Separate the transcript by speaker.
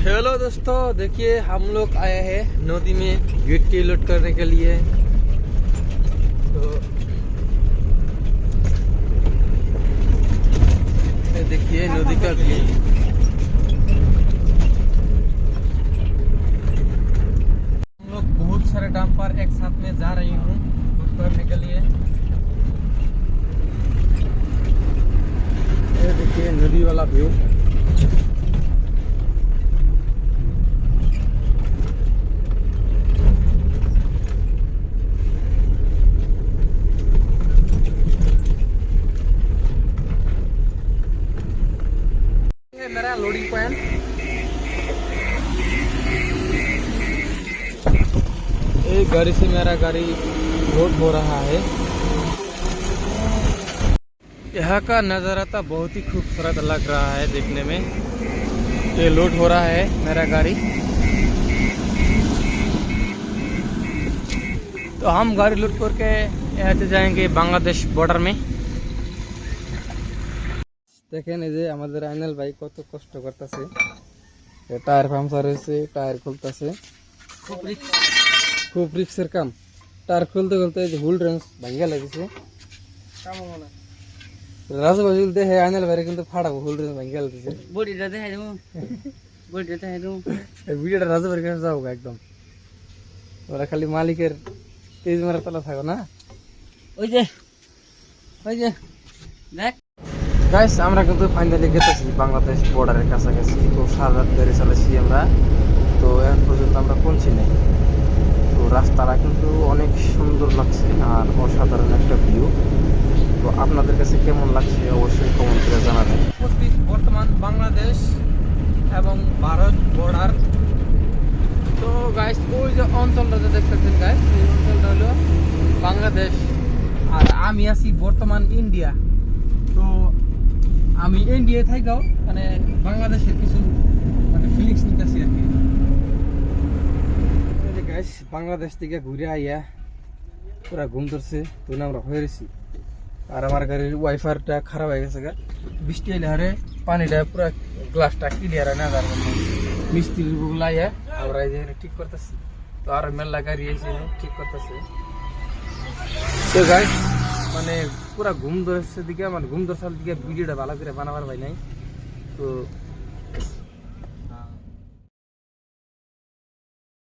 Speaker 1: Hello दोस्तों, देखिए हम लोग आए हैं नदी में गिट्टी लोड करने के लिए। तो देखिए नदी का व्यू हम लोग बहुत सारे डैम पर एक साथ में जा रही हूँ लोड करने के लिए। देखिए नदी वाला व्यू मेरा लोडिंग पॉइंट एक गाड़ी से मेरा गाड़ी लोड हो रहा है। यहाँ का नज़ारा तो बहुत ही खूबसूरत लग रहा है देखने में। ये लोड हो रहा है मेरा गाड़ी। तो हम गाड़ी लोड करके यहाँ से जाएँगे बांग्लादेश बॉर्डर में। দেখেন এই যে আমাদের আইনাল ভাই কত কষ্ট করতেছে। টায়ার পাম্পচার হয়েছে টায়ার খুলতেছে। খুব রিক্সের কাম। টায়ার খুলতে খুলতে এই যে হুল রেঞ্জ ভাঙ্গা লাগছে। রাজু ভাই আইনাল ভাই কিন্তু ফাড়াবো হুল রেঞ্জ ভাঙ্গা লাগছে
Speaker 2: বডিটা দেখাই দেবো। বডিটা দেখাই দেবো।
Speaker 1: ভিডিওটা রাজু ভাইয়ের কাছে যাব একদম। ওরা খালি মালিকের তেজ মারা তলা থাকো না।
Speaker 2: ওই যে ওই যে দেখ।
Speaker 1: গাইস আমরা কিন্তু ফাইনালি গেতেছি বাংলাদেশ বর্ডারের কাছাকাছি। তো সারা রাত গাড়ি চালাচ্ছি আমরা। তো এখন পর্যন্ত আমরা পৌঁছি নাই। তো রাস্তাটা কিন্তু অনেক সুন্দর লাগছে আর অসাধারণ একটা ভিউ তো আপনাদের কাছে কেমন লাগছে অবশ্যই কমেন্ট করে জানাবেন। উপস্থিত বর্তমান বাংলাদেশ এবং ভারত বর্ডার তো গাইস ওই যে অঞ্চলটা যে দেখতেছেন গাইস এই অঞ্চলটা হলো বাংলাদেশ। আর আমি আছি বর্তমান ইন্ডিয়া তো আমি ইন্ডিয়া থাকাও মানে বাংলাদেশের কিছু মানে ফিলিংস নিতেছি আর কি। বাংলাদেশ থেকে ঘুরে আইয়া পুরা ঘুম ধরছে, তো আমরা হয়ে গেছি আর আমার গাড়ির ওয়াইফারটা খারাপ হয়ে গেছে গা। বৃষ্টি এলে হারে পানিটা পুরা গ্লাসটা ক্লিয়ার হয় না জন্য মিস্ত্রি গুলা আইয়া আমরা এই ঠিক করতেছি। তো আর মেলা গাড়ি এসে ঠিক করতেছে। তো গাইস মানে পুরা ঘুম ধরেছে দিকে মানে ঘুম ধরছে দিকে ভিডিওটা ভালো করে বানাবার ভাই নাই। তো